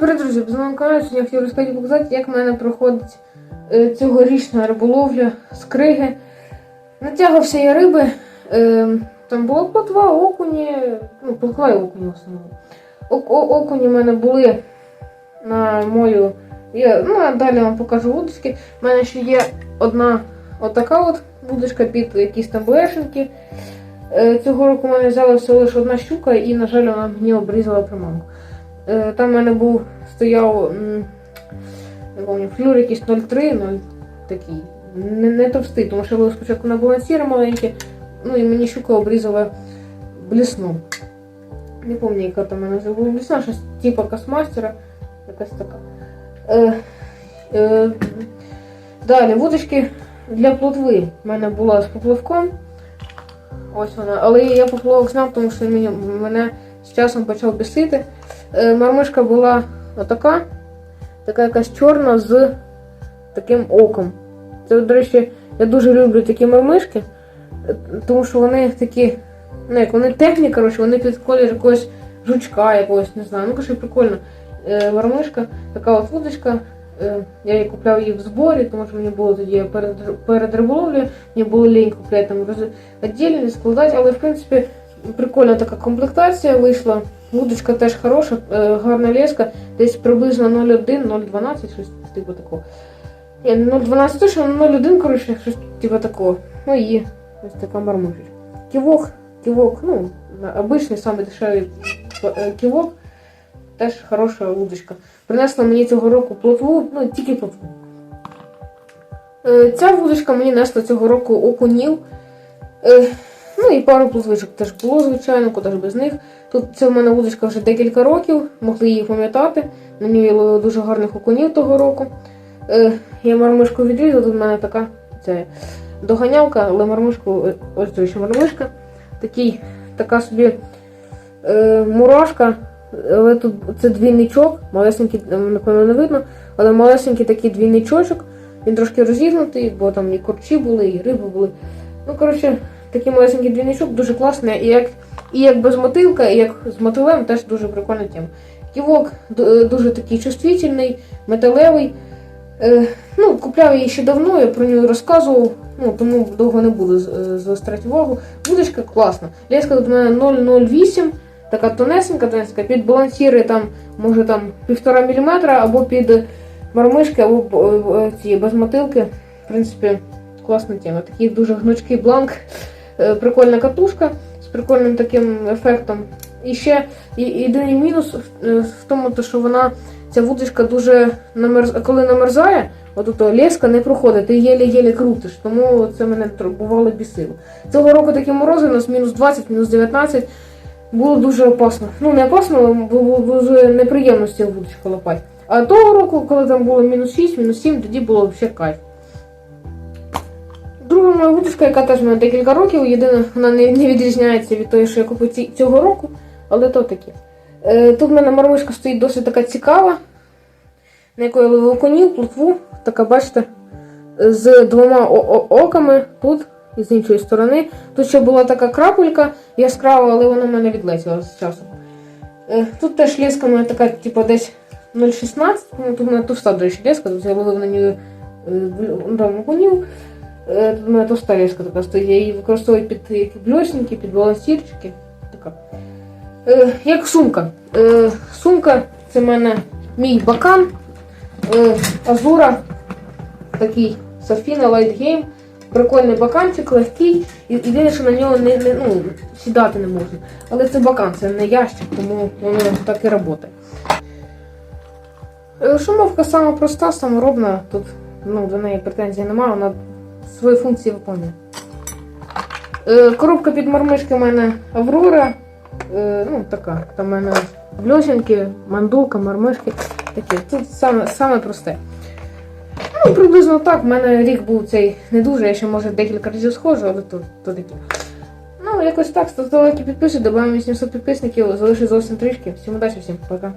Привіт, друзі! З вами канал. Сьогодні я хотів розказати показати, як в мене проходить е, цьогорічна риболовля з криги. Натягався я риби. Е, там було плотва, окуні, ну, плотва і окуні в основному. О- окуні в мене були на мою. Я, ну, а далі вам покажу вудочки. У мене ще є одна отака от вудочка під якісь там блешенки. Е, цього року в мене взяла всього лише одна щука, і, на жаль, вона мені обрізала приманку. Е, Там в мене був стояв не пам'ятаю, флюр якийсь 0,3, 0 такий. Не, не товстий, тому що було спочатку на балансіри маленьке, ну і мені щука обрізала блісну. Не пам'ятаю, яка там в мене вже була блісна, щось типу космастера, якась така. Е, е, далі, вудочки для плотви. У мене була з поплавком. Ось вона. Але я поплавок знав, тому що мені, мене з часом почав бісити. Е, мармишка була отака, така якась чорна з таким оком. Це, до речі, я дуже люблю такі мармишки, е, тому що вони такі, ну як вони темні, коротше, вони під колір якогось жучка якогось, не знаю. Ну, коротше, прикольно. Е, мармишка, така от вудочка. Я її купляв її в зборі, тому що мені було тоді перед, перед риболовлею, мені було лінь купляти там віддільно, складати, але в принципі прикольна така комплектація вийшла. Вудочка теж хороша, е, гарна леска, десь приблизно 0,1-0,12, щось типу такого. Ні, 0,12 точно, але 0,1, коротше, щось типу такого. Ну і ось така мармушечка. Ківок, ківок, ну, обичний, самий дешевий е, ківок. Теж хороша вудочка. Принесла мені цього року плотву, ну тільки плотву. Е, Ця вудочка мені несла цього року окунів. Ну і пару плотвичок теж було, звичайно, куди ж без них. Тут це в мене вудочка вже декілька років, могли її пам'ятати. На ній я дуже гарних окунів того року. Е, я мармишку відрізала, тут в мене така це, доганялка, але мармишку, е, ось це ще мармишка. Такий, така собі е, мурашка, але тут це двійничок, малесенький, е, напевно, не видно, але малесенький такий двійничочок. Він трошки розігнутий, бо там і корчі були, і риби були. Ну, коротше, такий малесенький двійничок, дуже класний. І як, і як без мотилка, і як з мотилем теж дуже прикольна тема. Ківок е, дуже такий чувствительний, металевий. Е, ну, купляв її ще давно, я про нього розказував, ну, тому довго не буду е, заостряти увагу. Будочка класна. Леска тут у мене 0,08, така тонесенька, тонесенька, під балансіри там, може там 1,5 мм, або під мармишки, або ці без мотилки. В принципі, класна тема. Такий дуже гнучкий бланк, прикольна катушка з прикольним таким ефектом. І ще єдиний мінус в- е, тому, що вона, ця вудочка дуже намерз... коли намерзає, от леска не проходить, ти єлі-єлі крутиш, тому це мене тр- бувало бісило. Цього року такі морози у нас мінус 20, мінус 19. Було дуже опасно. Ну, не опасно, було дуже неприємно з цією вудочкою лопати. А того року, коли там було мінус 6, мінус 7, тоді було взагалі кайф. Друга моя вудочка, яка теж в декілька років, єдине, вона не, відрізняється від тої, що я купив цього року, але то таке. Тут в мене мармишка стоїть досить така цікава, на якої я ловив конів, плотву, така, бачите, з двома оками тут і з іншої сторони. Тут ще була така крапелька яскрава, але вона в мене відлетіла з часом. Е, тут теж леска в така, типу, десь 0,16, ну, тут в мене товста, до речі, леска, тут я ловив на ній е, мене товста леска така стоїть, її використовую під які під балансірчики. Така. Е, як сумка. Е, сумка це в мене мій бакан. Е, Азура. Такий Safina Light Game. Прикольний баканчик, легкий. І єдине, що на нього не, не, ну, сідати не можна. Але це бакан, це не ящик, тому воно так і працює. Е, Шумовка сама проста, саморобна. Тут ну, до неї претензій немає, вона свої функції виконує. Е, Коробка під мармишки в мене Аврора. Е, Ну, така. Там в мене бльосінки, мандулка, мармишки. Такі. Тут саме, саме просте. Ну, приблизно так. В мене рік був цей не дуже, я ще може декілька разів схожу, але то, то таке. Ну, якось так, ставте лайки, підписуйтесь, додаємо 800 підписників, залишить зовсім трішки. Всім удачі, всім пока.